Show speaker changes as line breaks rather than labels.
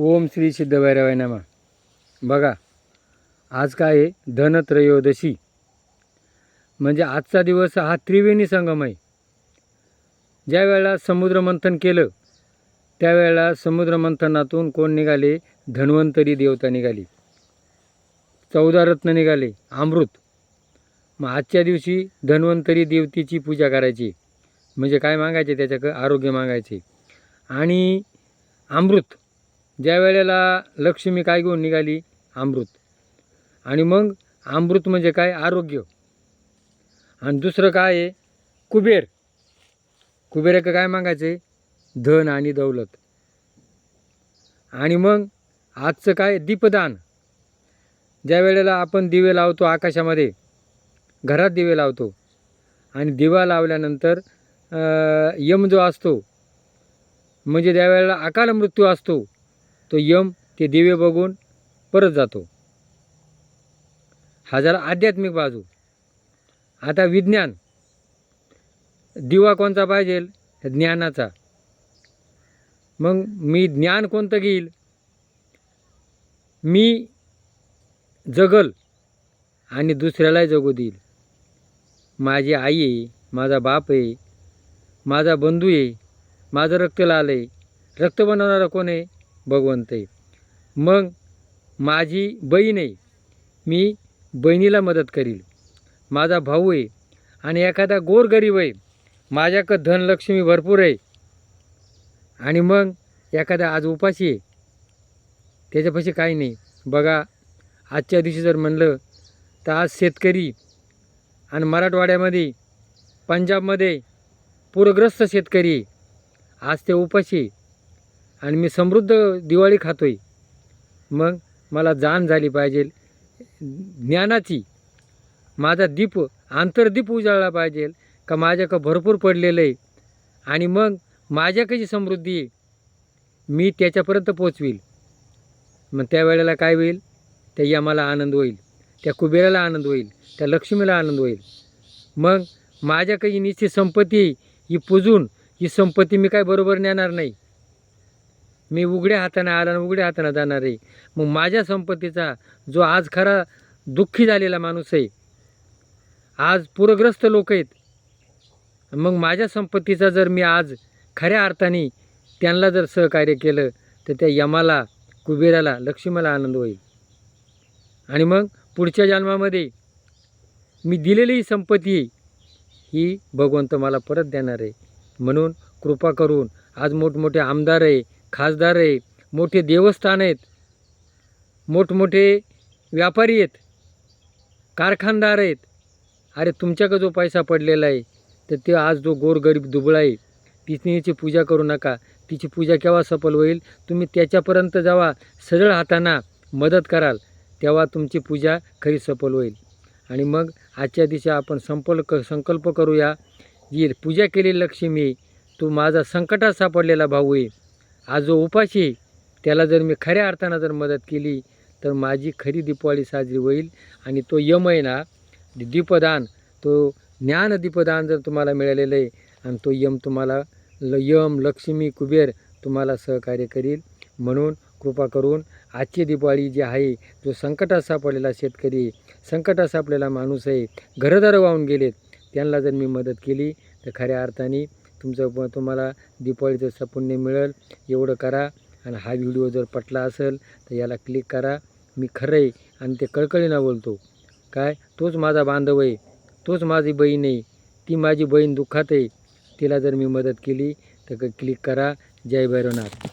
ओम श्री सिद्धभैरवाय नमा. बघा आज काय आहे? धनत्रयोदशी. म्हणजे आजचा दिवस हा त्रिवेणी संगम आहे. ज्या वेळेला समुद्रमंथन केलं त्यावेळेला समुद्रमंथनातून कोण निघाले? धन्वंतरी देवता निघाली. चौदा रत्न निघाले अमृत. मग आजच्या दिवशी धन्वंतरी देवतेची पूजा करायची. म्हणजे काय मागायचे? त्याच्याकडं आरोग्य मागायचे. आणि अमृत. ज्या वेळेला लक्ष्मी काय घेऊन निघाली? अमृत. आणि मग अमृत म्हणजे काय? आरोग्य. आणि दुसरं काय आहे? कुबेर. कुबेराचं काय मागायचे धन आणि दौलत. आणि मग आजचं काय? दीपदान. ज्या वेळेला आपण दिवे लावतो आकाशामध्ये घरात दिवे लावतो आणि दिवा लावल्यानंतर यम जो असतो म्हणजे त्यावेळेला अकाल मृत्यू असतो तो यम ते दिवे बघून परत जातो. हा झाला आध्यात्मिक बाजू. आता विज्ञान. दिवा कोणता पाहिजे? ज्ञानाचा. मग मी ज्ञान कोणतं घेईल? मी जगल आणि दुसऱ्यालाही जगू देईल. माझी आई आहे माझा बाप आहे माझा बंधू आहे माझं रक्त लाल आहे. रक्त बनवणारा कोण आहे? भगवंत आहे. मग माझी बहीण आहे. मी बहिणीला मदत करील. माझा भाऊ आहे आणि एखादा गोरगरीब आहे. माझ्याकडं धनलक्ष्मी भरपूर आहे. आणि मग एखादा आज उपाशी आहे. त्याच्यापाशी काही नाही. बघा आजच्या दिवशी जर म्हणलं तर आज शेतकरी आणि मराठवाड्यामध्ये पंजाबमध्ये पूरग्रस्त शेतकरी आहे. आज ते उपाशी आहे. आणि मी समृद्ध दिवाळी खातोय. मग मला जाण झाली पाहिजे. ज्ञानाची माझा दीप आंतरदीप उजाळला पाहिजे का माझ्याकडं भरपूर पडलेलं आहे. आणि मग माझ्याकडे समृद्धी आहे. मी त्याच्यापर्यंत पोचवील. मग त्यावेळेला काय होईल? त्या यमाला आनंद होईल. त्या कुबेराला आनंद होईल. त्या लक्ष्मीला आनंद होईल. मग माझ्याकडे निश्चित संपत्ती आहे, ही पुजून ही संपत्ती मी काय बरोबर नेणार नाही. मी उघड्या हाताने आला आणि उघड्या हाताने जाणार आहे. मग माझ्या संपत्तीचा जो आज खरा दुःखी झालेला माणूस आहे आज पूरग्रस्त लोक आहेत मग माझ्या संपत्तीचा जर मी आज खऱ्या अर्थाने त्यांना जर सहकार्य केलं तर त्या यमाला कुबेराला लक्ष्मीला आनंद होईल. आणि मग पुढच्या जन्मामध्ये मी दिलेली संपत्ती ही भगवंत मला परत देणार आहे. म्हणून कृपा करून आज मोठमोठे आमदार आहे खासदार आहे मोठे देवस्थान आहेत मोठमोठे व्यापारी आहेत कारखानदार आहेत. अरे तुमच्याकडे जो पैसा पडलेला आहे तर ते आज जो गोरगरीब दुबळा आहे तिची पूजा करू नका. तिची पूजा केव्हा सफल होईल तुम्ही त्याच्यापर्यंत जेव्हा सरळ हाताना मदत कराल तेव्हा तुमची पूजा खरी सफल होईल. आणि मग आजच्या दिवशी आपण संपल्क संकल्प करूया जी पूजा केली लक्ष्मी आहे, तो माझा संकटात सापडलेला भाऊ आहे. आज जो उपाशी आहे त्याला जर मी खऱ्या अर्थानं जर मदत केली तर माझी खरी दीपावली साजरी होईल. आणि तो यम आहे ना दीपदान तो ज्ञान दीपदान जर तुम्हाला मिळालेलं आहे आणि तो यम तुम्हाला ल यम लक्ष्मी कुबेर तुम्हाला सहकार्य करील. म्हणून कृपा करून आजची दिवाळी जी आहे जो संकटात सापडलेला शेतकरी संकटात सापडलेला माणूस आहे घरदार वाहून गेलेत त्यांना जर मी मदत केली तर खऱ्या अर्थाने तुमचं तुम्हाला दीपावलीचं सपुण्य मिळेल एवढं करा. आणि हा व्हिडिओ जर पटला असेल तर याला क्लिक करा. मी खरं आहे आणि ते कळकळीनं बोलतो. काय? तोच माझा बांधव आहे. तोच माझी बहीण आहे. ती माझी बहीण दुःखात आहे. तिला जर मी मदत केली तर क्लिक करा. जय भैरवनाथ.